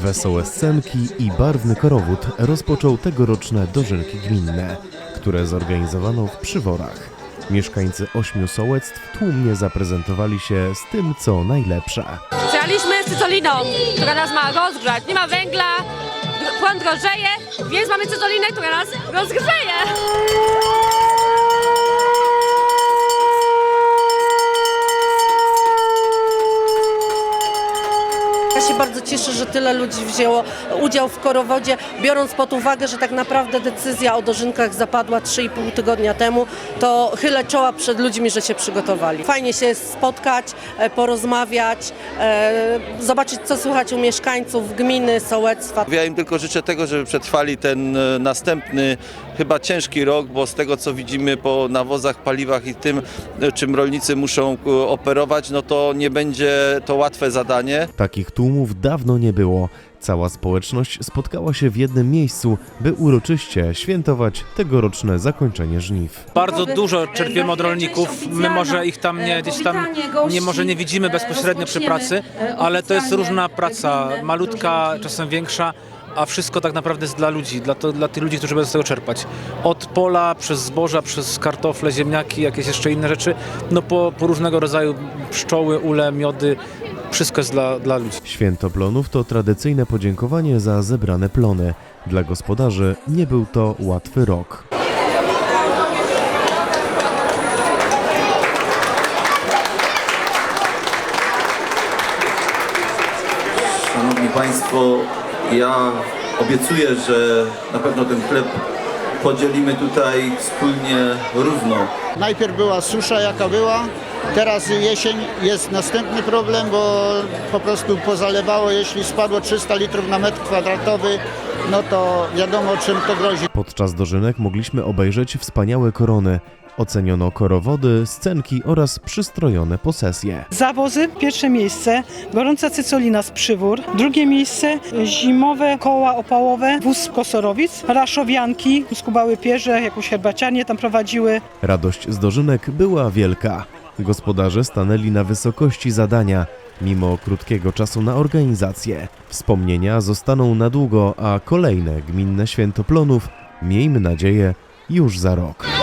Wesołe scenki i barwny korowód rozpoczął tegoroczne dożynki gminne, które zorganizowano w Przyworach. Mieszkańcy ośmiu sołectw tłumnie zaprezentowali się z tym, co najlepsze. Przyjechaliśmy z cytoliną, która nas ma rozgrzać. Nie ma węgla, prąd drożeje, więc mamy cytolinę, która nas rozgrzeje. Się bardzo cieszę, że tyle ludzi wzięło udział w korowodzie, biorąc pod uwagę, że tak naprawdę decyzja o dożynkach zapadła 3,5 tygodnia temu, to chylę czoła przed ludźmi, że się przygotowali. Fajnie się spotkać, e, porozmawiać, e, zobaczyć co słychać u mieszkańców gminy, sołectwa. Ja im tylko życzę tego, żeby przetrwali ten e, następny, chyba ciężki rok, bo z tego co widzimy po nawozach, paliwach i tym, czym rolnicy muszą operować, no to nie będzie to łatwe zadanie. Takich tłumów dawno nie było. Cała społeczność spotkała się w jednym miejscu, by uroczyście świętować tegoroczne zakończenie żniw. Bardzo dużo czerpiemy od rolników. My może ich tam nie, gdzieś tam nie, może nie widzimy bezpośrednio przy pracy, ale to jest różna praca, malutka, czasem większa, a wszystko tak naprawdę jest dla ludzi, dla, to, dla tych ludzi, którzy będą z tego czerpać. Od pola, przez zboża, przez kartofle, ziemniaki, jakieś jeszcze inne rzeczy, no po, po różnego rodzaju pszczoły, ule, miody, wszystko jest dla, dla ludzi. Święto plonów to tradycyjne podziękowanie za zebrane plony. Dla gospodarzy nie był to łatwy rok. Szanowni Państwo, ja obiecuję, że na pewno ten chleb podzielimy tutaj wspólnie równo. Najpierw była susza jaka była, teraz jesień jest następny problem, bo po prostu pozalewało, jeśli spadło 300 litrów na metr kwadratowy, no to wiadomo czym to grozi. Podczas dożynek mogliśmy obejrzeć wspaniałe korony. Oceniono korowody, scenki oraz przystrojone posesje. Zawozy, pierwsze miejsce, gorąca cycolina z przywór, drugie miejsce, zimowe koła opałowe, wóz z Kosorowic, raszowianki, skubały pierze, jakąś herbaciarnię tam prowadziły. Radość z dożynek była wielka. Gospodarze stanęli na wysokości zadania, mimo krótkiego czasu na organizację. Wspomnienia zostaną na długo, a kolejne gminne święto plonów, miejmy nadzieję, już za rok.